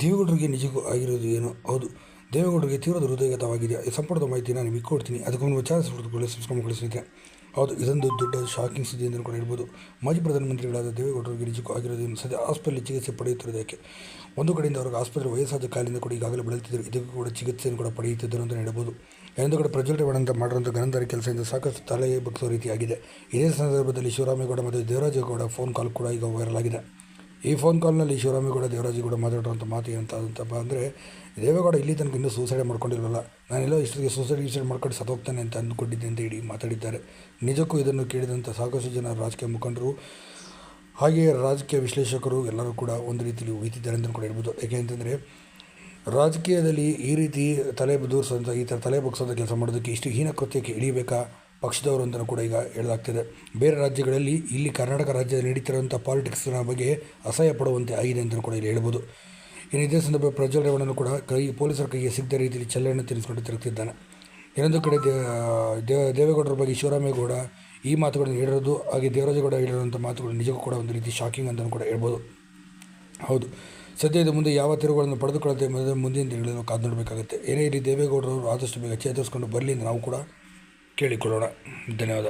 ದೇವೇಗೌಡರಿಗೆ ನಿಜಕ್ಕೂ ಆಗಿರೋದು ಏನು? ಹೌದು. ದೇವೇಗೌಡರಿಗೆ ತೀವ್ರ ಹೃದಯಗತವಾಗಿದೆ. ಈ ಸಂಪೂರ್ಣ ಮಾಹಿತಿ ನಾನು ನಿಮಗೆ ಕೊಡ್ತೀನಿ. ಅದಕ್ಕೊಂದು ವಿಚಾರ ಸುಳಿದುಕೊಳ್ಳಿ ಸ್ನೇಹಿತರೆ. ಹೌದು, ಇದೊಂದು ದೊಡ್ಡ ಶಾಕಿಂಗ್ ಸುದ್ದಿ ಎಂದು ಕೂಡ ಹೇಳ್ಬೋದು. ಮಾಜಿ ಪ್ರಧಾನಮಂತ್ರಿಗಳಾದ ದೇವೇಗೌಡರಿಗೆ ನಿಜಕ್ಕೂ ಆಗಿರೋದು ಏನು? ಸದ್ಯ ಆಸ್ಪತ್ರೆಯಲ್ಲಿ ಚಿಕಿತ್ಸೆ ಪಡೆಯುತ್ತಿರುವುದಕ್ಕೆ ಒಂದು ಕಡೆಯಿಂದ ಅವ್ರಿಗೆ ಆಸ್ಪತ್ರೆ ವಯಸ್ಸಾದ ಕಾಲಿಂದ ಕೂಡ ಈಗಾಗಲೇ ಬಳಲ್ತಿದ್ದರು. ಇದಕ್ಕೂ ಕೂಡ ಚಿಕಿತ್ಸೆಯನ್ನು ಕೂಡ ಪಡೆಯುತ್ತಿದ್ದರು ಅಂತ ಹೇಳ್ಬೋದು. ಎಂದು ಕಡೆ ಪ್ರಜ್ವಲ್ ರೇವಣ್ಣ ಅಂತ ಮಾಡಿರುವಂಥ ಗಣಧಾರಿ ಕೆಲಸದಿಂದ ಸಾಕಷ್ಟು ತಲೆ ಬಗ್ಸೋ ರೀತಿಯಾಗಿದೆ. ಇದೇ ಸಂದರ್ಭದಲ್ಲಿ ಶಿವರಾಮೇಗೌಡ ಮತ್ತು ದೇವರಾಜೇಗೌಡ ಫೋನ್ ಕಾಲ್ ಕೂಡ ಈಗ ವೈರಲ್ ಆಗಿದೆ. ಈ ಫೋನ್ ಕಾಲ್ನಲ್ಲಿ ಶಿವರಾಮೇಗೌಡ ಕೂಡ ಮಾತಾಡಿರುವಂಥ ಮಾತು ಏನಂತ ಅಂತಪ್ಪ ಅಂದರೆ, ದೇವೇಗೌಡ ಇಲ್ಲಿ ತನಕ ಇನ್ನೂ ಸೂಸೈಡ್ ಮಾಡ್ಕೊಂಡಿರಲಿಲ್ಲ. ನಾನೆಲ್ಲೋ ಇಷ್ಟೊತ್ತಿಗೆ ಸೂಸೈಡ್ ಗೀಸೈಡ್ ಮಾಡ್ಕೊಂಡು ಸತೋಗ್ತಾನೆ ಅಂತ ಅಂದ್ಕೊಂಡಿದ್ದೆ ಅಂತ ಹೇಳಿ ಮಾತಾಡಿದ್ದಾರೆ. ನಿಜಕ್ಕೂ ಇದನ್ನು ಕೇಳಿದಂಥ ಸಾಕಷ್ಟು ಜನ ರಾಜಕೀಯ ಮುಖಂಡರು, ಹಾಗೆಯೇ ರಾಜಕೀಯ ವಿಶ್ಲೇಷಕರು ಎಲ್ಲರೂ ಕೂಡ ಒಂದು ರೀತಿಯಲ್ಲಿ ಉಳಿತಿದ್ದಾರೆ ಅಂತ ಕೂಡ ಹೇಳ್ಬೋದು. ಯಾಕೆ ಅಂತಂದರೆ, ರಾಜಕೀಯದಲ್ಲಿ ಈ ರೀತಿ ತಲೆ ದೂರಿಸೋಂಥ ಈ ಥರ ತಲೆ ಬಗ್ಸೋಂಥ ಕೆಲಸ ಮಾಡೋದಕ್ಕೆ ಇಷ್ಟು ಹೀನ ಕೃತ್ಯಕ್ಕೆ ಇಳಿಬೇಕಾ? ಪಕ್ಷದವರು ಅಂತಲೂ ಕೂಡ ಈಗ ಹೇಳಲಾಗ್ತಿದೆ. ಬೇರೆ ರಾಜ್ಯಗಳಲ್ಲಿ ಇಲ್ಲಿ ಕರ್ನಾಟಕ ರಾಜ್ಯದಲ್ಲಿ ನಡೀತಿರುವಂಥ ಪಾಲಿಟಿಕ್ಸ್ನ ಬಗ್ಗೆ ಅಸಹ್ಯ ಪಡುವಂತೆ ಆಗಿದೆ ಅಂತಲೂ ಕೂಡ ಇಲ್ಲಿ ಹೇಳ್ಬೋದು. ಇನ್ನು ಇದೇ ಸಂದರ್ಭ ಪ್ರಜ್ವಲ್ ಕೂಡ ಕೈ, ಪೊಲೀಸರ ಕೈಗೆ ಸಿಗದ ರೀತಿಯಲ್ಲಿ ಚಲ್ಲೆಯನ್ನು ತಿರುಗಿಸಿಕೊಂಡು ತಿರುಗ್ತಿದ್ದಾನೆ. ಇನ್ನೊಂದು ಕಡೆ ದೇವ ದೇವೇಗೌಡರ ಬಗ್ಗೆ ಶಿವರಾಮೇಗೌಡ ಈ ಮಾತುಗಳನ್ನು ಹೇಳಿರೋದು, ಹಾಗೆ ದೇವರಾಜೇಗೌಡ ಹೇಳಿರೋಂಥ ಮಾತುಗಳು ನಿಜಕ್ಕೂ ಕೂಡ ಒಂದು ರೀತಿ ಶಾಕಿಂಗ್ ಅಂತಲೂ ಕೂಡ ಹೇಳ್ಬೋದು. ಹೌದು. ಸದ್ಯ ಇದು ಮುಂದೆ ಯಾವ ತಿರುಗಳನ್ನು ಪಡೆದುಕೊಳ್ಳುತ್ತೆ ಮುಂದಿನ ದಿನಗಳನ್ನು ಕಾದು ನೋಡಬೇಕಾಗುತ್ತೆ. ಏನೇ ಇರಲಿ ದೇವೇಗೌಡರವರು ಆದಷ್ಟು ಬೇಗ ಚೇತರಿಸ್ಕೊಂಡು ಬರಲಿ ಅಂತ ನಾವು ಕೂಡ ಕೇಳಿಕೊಳ್ಳೋಣ. ಧನ್ಯವಾದ.